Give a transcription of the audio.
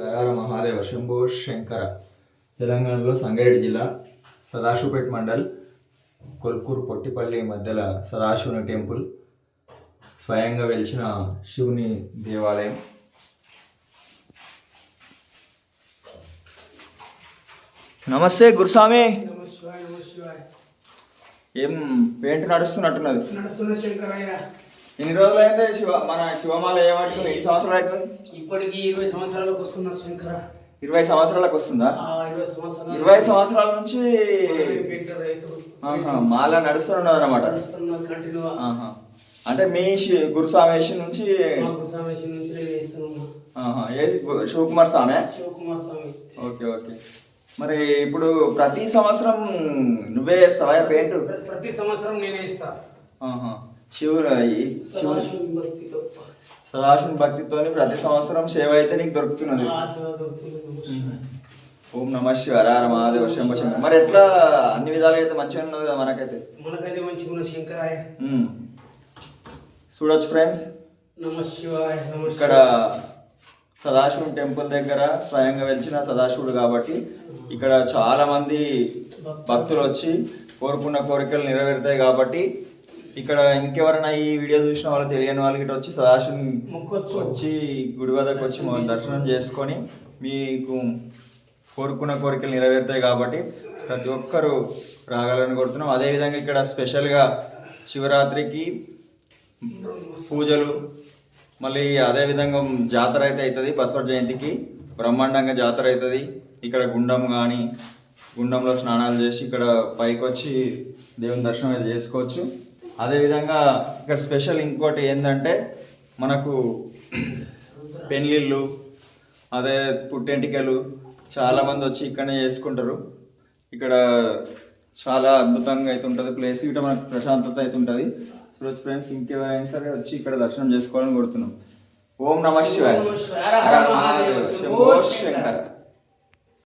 గరార మహాదేవ శంభో శంకర. తెలంగాణలో సంగారెడ్డి జిల్లా సదాశివపేట్ మండల్ కొల్కూరు పొట్టిపల్లి మధ్యలో సదాశివుని టెంపుల్. స్వయంగా వెలిచిన శివుని దేవాలయం. నమస్తే గురుస్వామి. ఏం పెయింట్ నడుస్తున్నట్టున్నది? నడుస్తున్న శంకరయ్య. ఎన్ని రోజులు అయితే శివ మన శివమాల ఏమంటుంది ఎన్ని సంవత్సరాలు అవుతుంది ఇప్పటికి ఇరవై సంవత్సరాలకు వస్తున్న శంకర? ఇరవై సంవత్సరాలకు వస్తుందా? ఇరవై సంవత్సరాలు. నుంచి మాల నడుస్తున్నది అనమాట అంటే మీ గురుస్వామేశి నుంచి శివకుమార్ స్వామి ఓకే ఓకే. మరి ఇప్పుడు ప్రతి సంవత్సరం నువ్వే చేస్తావా? పెయింట్ ప్ర- ప్రతి సంవత్సరం నేనే ఇస్తా శివుడు సదాశివుని భక్తితో. సదాశివుని భక్తితోని ప్రతి సంవత్సరం సేవ అయితే నీకు. దొరుకుతున్నది. ఓం నమ హర మహాదేవ శంభ శంకర మరి ఎట్లా అన్ని విధాలుగా అయితే మంచిగా ఉన్నది కదా మనకైతే? మనకైతే మంచిగా శంకరాయ. చూడొచ్చు ఫ్రెండ్స్. నమ శివాయ నమ ఇక్కడ. సదాశివుని టెంపుల్ దగ్గర స్వయంగా వెలిచిన సదాశివుడు కాబట్టి ఇక్కడ చాలా మంది భక్తులు వచ్చి కోరుకున్న కోరికలు నెరవేరుతాయి కాబట్టి ఇక్కడ ఇంకెవరైనా ఈ వీడియో చూసిన వాళ్ళు తెలియని వాళ్ళకి ఇటు వచ్చి మొక్కొచ్చు. వచ్చి గుడి వద్దకు వచ్చి దర్శనం చేసుకొని. మీకు కోరుకున్న కోరికలు నెరవేరుతాయి కాబట్టి ప్రతి ఒక్కరూ రాగలని కోరుతున్నాం. అదేవిధంగా ఇక్కడ స్పెషల్గా శివరాత్రికి పూజలు మళ్ళీ అదేవిధంగా జాతర అయితే అవుతుంది బసవ జయంతికి బ్రహ్మాండంగా జాతర అవుతుంది. ఇక్కడ గుండం కానీ గుండంలో స్నానాలు చేసి ఇక్కడ పైకి వచ్చి దేవుని దర్శనం అయితే చేసుకోవచ్చు. అదేవిధంగా ఇక్కడ స్పెషల్ ఇంకోటి ఏంటంటే మనకు పెళ్ళిళ్ళు అదే పుట్టెంటికలు చాలామంది వచ్చి ఇక్కడనే చేసుకుంటారు. ఇక్కడ చాలా అద్భుతంగా అయితే ఉంటుంది ప్లేస్ ఇక్కడ మనకు ప్రశాంతత అయితే ఉంటుంది. చూడొచ్చు ఫ్రెండ్స్ ఇంకెవరైనా సరే వచ్చి ఇక్కడ దర్శనం చేసుకోవాలని కోరుతున్నాం. ఓం నమ శివాయ. శంకర.